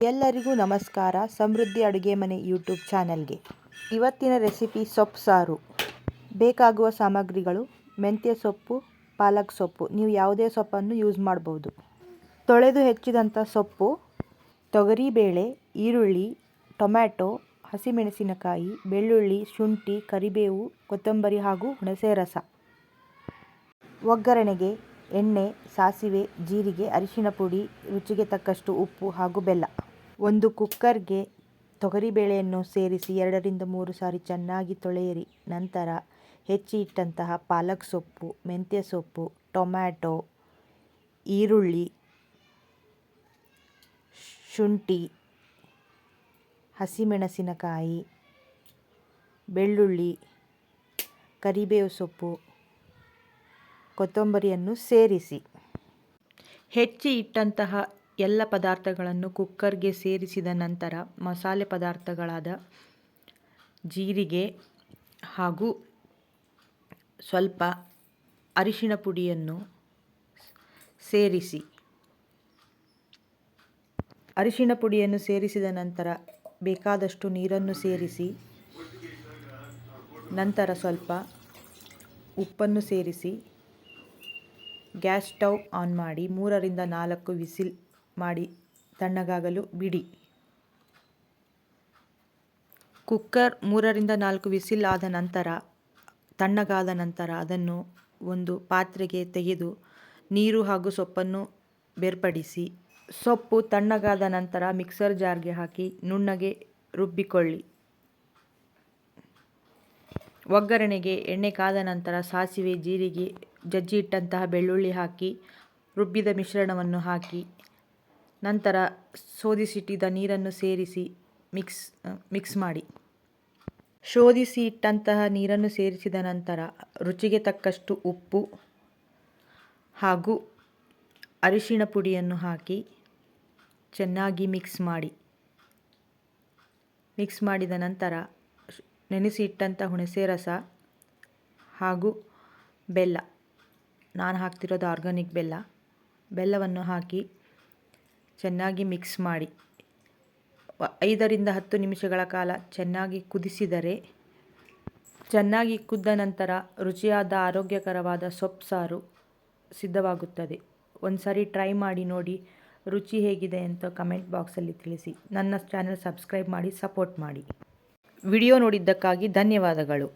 ಎಲ್ಲರಿಗೂ ನಮಸ್ಕಾರ. ಸಮೃದ್ಧಿ ಅಡುಗೆ ಮನೆ ಯೂಟ್ಯೂಬ್ ಚಾನಲ್ಗೆ ಇವತ್ತಿನ ರೆಸಿಪಿ ಸೊಪ್ಪು ಸಾರು. ಬೇಕಾಗುವ ಸಾಮಗ್ರಿಗಳು, ಮೆಂತ್ಯ ಸೊಪ್ಪು, ಪಾಲಕ್ ಸೊಪ್ಪು, ನೀವು ಯಾವುದೇ ಸೊಪ್ಪನ್ನು ಯೂಸ್ ಮಾಡ್ಬೋದು. ತೊಳೆದು ಹೆಚ್ಚಿದಂಥ ಸೊಪ್ಪು, ತೊಗರಿಬೇಳೆ, ಈರುಳ್ಳಿ, ಟೊಮ್ಯಾಟೊ, ಹಸಿಮೆಣಸಿನಕಾಯಿ, ಬೆಳ್ಳುಳ್ಳಿ, ಶುಂಠಿ, ಕರಿಬೇವು, ಕೊತ್ತಂಬರಿ ಹಾಗೂ ಹುಣಸೆ ರಸ. ಒಗ್ಗರಣೆಗೆ ಎಣ್ಣೆ, ಸಾಸಿವೆ, ಜೀರಿಗೆ ಅರಿಶಿನ ಪುಡಿ, ರುಚಿಗೆ ತಕ್ಕಷ್ಟು ಉಪ್ಪು ಹಾಗೂ ಬೆಲ್ಲ. ಒಂದು ಕುಕ್ಕರ್ಗೆ ತೊಗರಿಬೇಳೆಯನ್ನು ಸೇರಿಸಿ ಎರಡರಿಂದ ಮೂರು ಸಾರಿ ಚೆನ್ನಾಗಿ ತೊಳೆಯಿರಿ. ನಂತರ ಹೆಚ್ಚಿ ಇಟ್ಟಂತಹ ಪಾಲಕ್ ಸೊಪ್ಪು, ಮೆಂತ್ಯ ಸೊಪ್ಪು, ಟೊಮ್ಯಾಟೊ, ಈರುಳ್ಳಿ, ಶುಂಠಿ, ಹಸಿಮೆಣಸಿನಕಾಯಿ, ಬೆಳ್ಳುಳ್ಳಿ, ಕರಿಬೇವು ಸೊಪ್ಪು, ಕೊತ್ತಂಬರಿಯನ್ನು ಸೇರಿಸಿ. ಹೆಚ್ಚಿ ಇಟ್ಟಂತಹ ಎಲ್ಲ ಪದಾರ್ಥಗಳನ್ನು ಕುಕ್ಕರ್ಗೆ ಸೇರಿಸಿದ ನಂತರ ಮಸಾಲೆ ಪದಾರ್ಥಗಳಾದ ಜೀರಿಗೆ ಹಾಗೂ ಸ್ವಲ್ಪ ಅರಿಶಿಣ ಪುಡಿಯನ್ನು ಸೇರಿಸಿ. ಅರಿಶಿಣ ಪುಡಿಯನ್ನು ಸೇರಿಸಿದ ನಂತರ ಬೇಕಾದಷ್ಟು ನೀರನ್ನು ಸೇರಿಸಿ, ನಂತರ ಸ್ವಲ್ಪ ಉಪ್ಪನ್ನು ಸೇರಿಸಿ, ಗ್ಯಾಸ್ ಸ್ಟವ್ ಆನ್ ಮಾಡಿ ಮೂರರಿಂದ ನಾಲ್ಕು ವಿಸಿಲ್ ಮಾಡಿ ತಣ್ಣಗಾಗಲು ಬಿಡಿ. ಕುಕ್ಕರ್ ಮೂರರಿಂದ ನಾಲ್ಕು ವಿಸಿಲ್ ಆದ ನಂತರ, ತಣ್ಣಗಾದ ನಂತರ ಅದನ್ನು ಒಂದು ಪಾತ್ರೆಗೆ ತೆಗೆದು ನೀರು ಹಾಗೂ ಸೊಪ್ಪನ್ನು ಬೇರ್ಪಡಿಸಿ, ಸೊಪ್ಪು ತಣ್ಣಗಾದ ನಂತರ ಮಿಕ್ಸರ್ ಜಾರ್ಗೆ ಹಾಕಿ ನುಣ್ಣಗೆ ರುಬ್ಬಿಕೊಳ್ಳಿ. ಒಗ್ಗರಣೆಗೆ ಎಣ್ಣೆ ಕಾದ ನಂತರ ಸಾಸಿವೆ, ಜೀರಿಗೆ ಜಜ್ಜಿ ಇಟ್ಟಂತಹ ಬೆಳ್ಳುಳ್ಳಿ ಹಾಕಿ ರುಬ್ಬಿದ ಮಿಶ್ರಣವನ್ನು ಹಾಕಿ ನಂತರ ಶೋಧಿಸಿಟ್ಟಿದ್ದ ನೀರನ್ನು ಸೇರಿಸಿ ಮಿಕ್ಸ್ ಮಿಕ್ಸ್ ಮಾಡಿ. ಶೋಧಿಸಿ ಇಟ್ಟಂತಹ ನೀರನ್ನು ಸೇರಿಸಿದ ನಂತರ ರುಚಿಗೆ ತಕ್ಕಷ್ಟು ಉಪ್ಪು ಹಾಗೂ ಅರಿಶಿಣ ಪುಡಿಯನ್ನು ಹಾಕಿ ಚೆನ್ನಾಗಿ ಮಿಕ್ಸ್ ಮಾಡಿ. ಮಿಕ್ಸ್ ಮಾಡಿದ ನಂತರ ನೆನೆಸಿ ಇಟ್ಟಂಥ ಹುಣಸೆ ರಸ ಹಾಗೂ ಬೆಲ್ಲ. ನಾನು ಹಾಕ್ತಿರೋದು ಆರ್ಗಾನಿಕ್ ಬೆಲ್ಲ. ಬೆಲ್ಲವನ್ನು ಹಾಕಿ ಚೆನ್ನಾಗಿ ಮಿಕ್ಸ್ ಮಾಡಿ. ಐದರಿಂದ ಹತ್ತು ನಿಮಿಷಗಳ ಕಾಲ ಚೆನ್ನಾಗಿ ಕುದಿಸಿದರೆ, ಚೆನ್ನಾಗಿ ಕುದ್ದ ನಂತರ ರುಚಿಯಾದ ಆರೋಗ್ಯಕರವಾದ ಸೊಪ್ಪು ಸಾರು ಸಿದ್ಧವಾಗುತ್ತದೆ. ಒಂದು ಸಾರಿ ಟ್ರೈ ಮಾಡಿ ನೋಡಿ ರುಚಿ ಹೇಗಿದೆ ಅಂತ ಕಮೆಂಟ್ ಬಾಕ್ಸಲ್ಲಿ ತಿಳಿಸಿ. ನನ್ನ ಚಾನಲ್ ಸಬ್ಸ್ಕ್ರೈಬ್ ಮಾಡಿ, ಸಪೋರ್ಟ್ ಮಾಡಿ. ವಿಡಿಯೋ ನೋಡಿದ್ದಕ್ಕಾಗಿ ಧನ್ಯವಾದಗಳು.